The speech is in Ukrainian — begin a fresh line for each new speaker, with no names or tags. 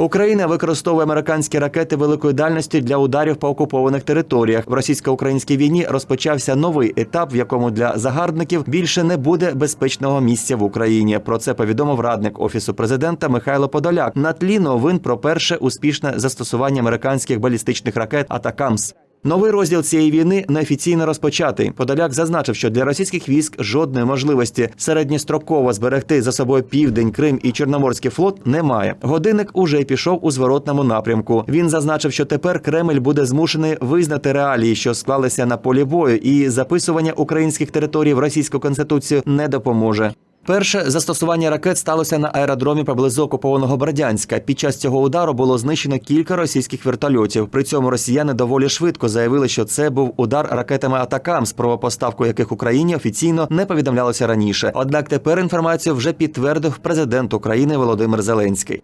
Україна використовує американські ракети великої дальності для ударів по окупованих територіях. В російсько-українській війні розпочався новий етап, в якому для загарбників більше не буде безпечного місця в Україні. Про це повідомив радник офісу президента Михайло Подоляк на тлі новин про перше успішне застосування американських балістичних ракет Атакамс. Новий розділ цієї війни неофіційно розпочатий. Подоляк зазначив, що для російських військ жодної можливості середньостроково зберегти за собою південь, Крим і Чорноморський флот немає. Годинник уже пішов у зворотному напрямку. Він зазначив, що тепер Кремль буде змушений визнати реалії, що склалися на полі бою, і записування українських територій в російську конституцію не допоможе. Перше застосування ракет сталося на аеродромі поблизу окупованого Бердянська. Під час цього удару було знищено кілька російських вертольотів. При цьому росіяни доволі швидко заявили, що це був удар ракетами атакам, про поставку яких Україні офіційно не повідомлялося раніше. Однак тепер інформацію вже підтвердив президент України Володимир Зеленський.